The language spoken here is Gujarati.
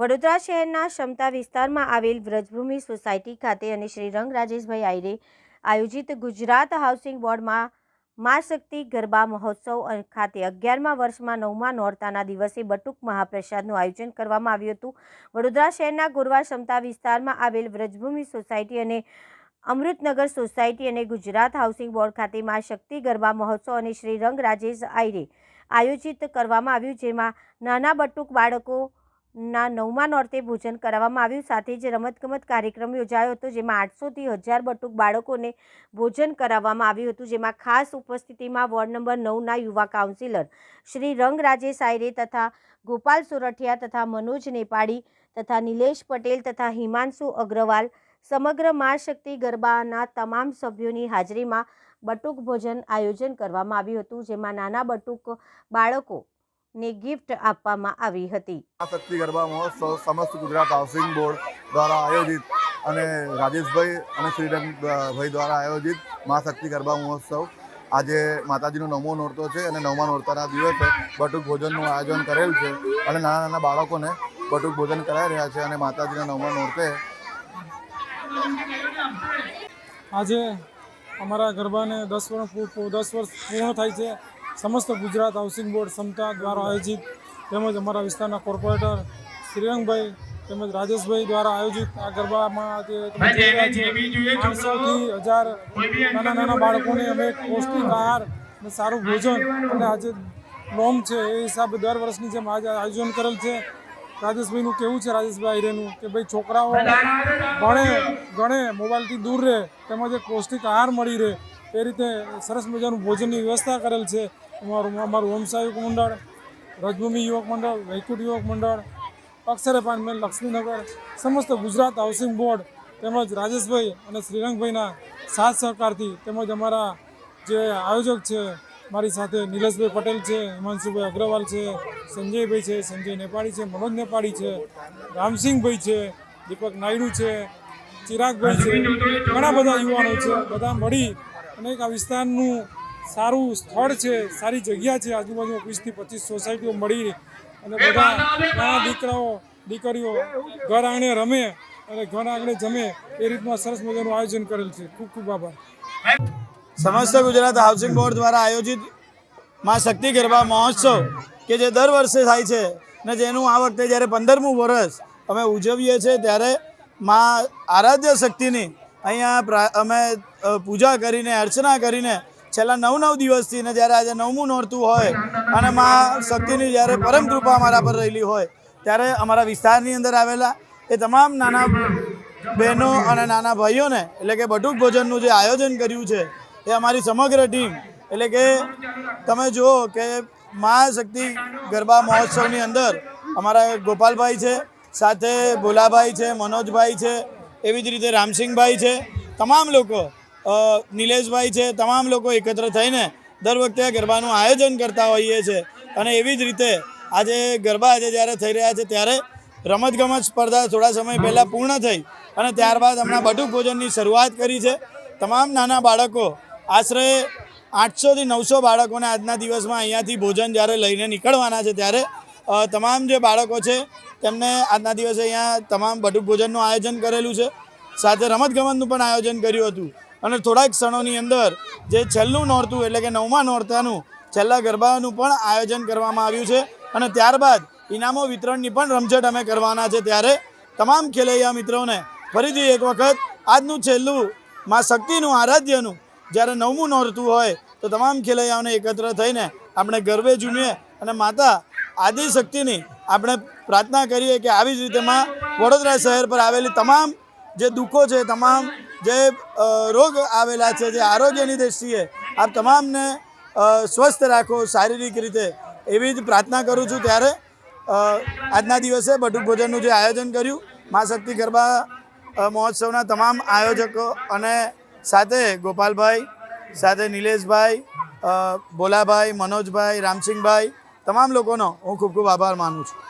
વડોદરા શહેરના ક્ષમતા વિસ્તારમાં આવેલ વ્રજભૂમિ સોસાયટી ખાતે અને શ્રી રંગ રાજેશભાઈ આયરે આયોજિત ગુજરાત હાઉસિંગ બોર્ડમાં મા શક્તિ ગરબા મહોત્સવ ખાતે અગિયારમા વર્ષમાં નવમા નોરતાના દિવસે બટુક મહાપ્રસાદનું આયોજન કરવામાં આવ્યું હતું. વડોદરા શહેરના ગોરવા ક્ષમતા વિસ્તારમાં આવેલ વ્રજભૂમિ સોસાયટી અને અમૃતનગર સોસાયટી અને ગુજરાત હાઉસિંગ બોર્ડ ખાતે મા શક્તિ ગરબા મહોત્સવ અને શ્રી રંગ રાજેશ આયરે આયોજિત કરવામાં આવ્યું, જેમાં નાના બટુક બાળકોના નવમા નોર્તે ભોજન કરાવવામાં આવ્યું. સાથે જ રમતગમત કાર્યક્રમ યોજાયો હતો, જેમાં આઠસોથી હજાર બટુક બાળકોને ભોજન કરાવવામાં આવ્યું હતું, જેમાં ખાસ ઉપસ્થિતિમાં વોર્ડ નંબર નવના યુવા કાઉન્સિલર શ્રી રંગ સાયરે તથા ગોપાલ સોરઠિયા તથા મનોજ નેપાળી તથા નિલેશ પટેલ તથા હિમાંશુ અગ્રવાલ સમગ્ર મા શક્તિ ગરબાના તમામ સભ્યોની હાજરીમાં બટુક ભોજન આયોજન કરવામાં આવ્યું હતું, જેમાં નાના બટુક બાળકોને ગિફ્ટ આપવામાં આવી હતી. આ શક્તિ ગરબા મહોત્સવ સમસ્ત ગુજરાત હાઉસિંગ બોર્ડ દ્વારા આયોજિત અને રાજેશભાઈ અને શ્રીરંગ ભાઈ દ્વારા આયોજિત મા શક્તિ ગરબા મહોત્સવ. આજે માતાજીનો નવમો નોરતો છે અને નવમા નોરતાના દિવસે બટુક ભોજનનું આયોજન કરેલ છે અને નાના નાના બાળકોને બટુક ભોજન કરાવી રહ્યા છે અને માતાજીના નવમા નોરતે આજે અમારા ગરબાને દસ વર્ષ દસ વર્ષ પૂર્ણ થાય છે. સમસ્ત ગુજરાત હાઉસિંગ બોર્ડ સમતા દ્વારા આયોજિત તેમજ અમારા વિસ્તારના કોર્પોરેટર શ્રીરંગભાઈ તેમજ રાજેશભાઈ દ્વારા આયોજિત આ ગરબામાં પાંચસોથી હજાર નાના નાના બાળકોને અમે પૌષ્ટિક આહાર અને સારું ભોજન અને આજે નોમ છે એ હિસાબે દર વર્ષની જેમ આજે આયોજન કરેલ છે. રાજેશભાઈનું કેવું છે રાજેશભાઈ આહિરેનું કે ભાઈ છોકરાઓ ભણે ગણે મોબાઈલથી દૂર રહે તેમજ એક પૌષ્ટિક આહાર મળી રહે. એ રીતે સરસ મજાનું ભોજનની વ્યવસ્થા કરેલ છે. અમારું અમારું હોમસાયુક મંડળ, રજભૂમિ યુવક મંડળ, વૈકુંઠ યુવક મંડળ અક્ષરે એપાર્ટમેન્ટ લક્ષ્મીનગર, સમસ્ત ગુજરાત હાઉસિંગ બોર્ડ તેમજ રાજેશભાઈ અને શ્રીરંગભાઈના સાથ સહકારથી તેમજ અમારા જે આયોજક છે મારી સાથે નિલેશભાઈ પટેલ છે, હિમાંશુભાઈ અગ્રવાલ છે, સંજયભાઈ છે, સંજય નેપાળી છે, મનોજ નેપાળી છે, રામસિંહભાઈ છે, દીપક નાયડુ છે, ચિરાગભાઈ છે, ઘણા બધા યુવાનો છે, બધા મળી અને એક આ વિસ્તારનું સારું સ્થળ છે સારી જગ્યા છે. આજુબાજુ વીસથી પચીસ સોસાયટીઓ મળી અને બધા નાના દીકરાઓ દીકરીઓ ઘર આંગણે રમે અને ઘર આંગણે જમે એ રીતનું સરસ મજાનું આયોજન કરેલ છે. ખૂબ ખૂબ આભાર. સમસ્ત ગુજરાત હાઉસિંગ બોર્ડ દ્વારા આયોજિત મા શક્તિ ગરબા મહોત્સવ કે જે દર વર્ષે થાય છે ને જેનું આ વખતે જ્યારે પંદરમું વર્ષ અમે ઉજવીએ છીએ ત્યારે મા આરાધ્ય શક્તિની અહીંયા અમે પૂજા કરીને, અર્ચના કરીને છેલ્લા નવ નવ દિવસથી ને જ્યારે આજે નવમું નોરતું હોય અને મા શક્તિની જ્યારે પરમ કૃપા અમારા પર રહેલી હોય, ત્યારે અમારા વિસ્તારની અંદર આવેલા એ તમામ નાના બહેનો અને નાના ભાઈઓને, એટલે કે બટુક ભોજનનું જે આયોજન કર્યું છે, એ અમારી સમગ્ર ટીમ, એટલે કે તમે જુઓ કે મા શક્તિ ગરબા મહોત્સવની અંદર અમારા ગોપાલભાઈ છે, સાથે ભોલાભાઈ છે, મનોજભાઈ છે એવી જ રીતે રામસિંહભાઈ છે, તમામ લોકો નિલેશભાઈ છે, તમામ લોકો એકત્ર થઈને દર વખતે ગરબાનું આયોજન કરતા હોઈએ છીએ અને એવી જ રીતે આજે ગરબા આજે જ્યારે થઈ રહ્યા છે ત્યારે રમતગમત સ્પર્ધા થોડા સમય પહેલાં પૂર્ણ થઈ અને ત્યારબાદ હમણાં બટુક ભોજનની શરૂઆત કરી છે. તમામ નાના બાળકો, આશરે આઠસોથી નવસો બાળકોને આજના દિવસમાં અહીંયાથી ભોજન જ્યારે લઈને નીકળવાના છે ત્યારે તમામ જે બાળકો છે, તેમને આજના દિવસે અહીંયા તમામ બટુક ભોજનનું આયોજન કરેલું છે. સાથે રમતગમતનું પણ આયોજન કર્યું હતું. અને થોડાક ક્ષણોની અંદર જે છેલ્લું નોરતું, એટલે કે નવમા નોરતાનું, છેલ્લા ગરબાનું પણ આયોજન કરવામાં આવ્યું છે. અને ત્યારબાદ ઇનામો વિતરણની પણ રમઝટ અમે કરવાના છે ત્યારે તમામ ખેલૈયા મિત્રોને ફરીથી એક વખત આજનું છેલ્લું માં શક્તિનું આરાધ્યનું જ્યારે નવમું નોરતું હોય, તો તમામ ખેલૈયાઓને એકત્ર થઈને આપણે ગરબે ઝૂમીએ અને માતા આદિ શક્તિની આપણે પ્રાર્થના કરીએ કે આવી જ રીતેમાં વડોદરા શહેર પર આવેલી તમામ જે દુઃખો છે, તમામ જે રોગ આવેલા છે, જે આરોગ્યની દ્રષ્ટિએ આપ તમામને સ્વસ્થ રાખો શારીરિક રીતે એવી જ પ્રાર્થના કરું છું ત્યારે આજના દિવસે બટુક ભોજનનું જે આયોજન કર્યું, મા શક્તિ ગરબા મહોત્સવના તમામ આયોજકો અને સાથે ગોપાલભાઈ, સાથે નિલેશભાઈ ભોલાભાઈ, મનોજભાઈ, રામસિંહભાઈ તમામ લોકોનો હું ખૂબ ખૂબ આભાર માનું છું.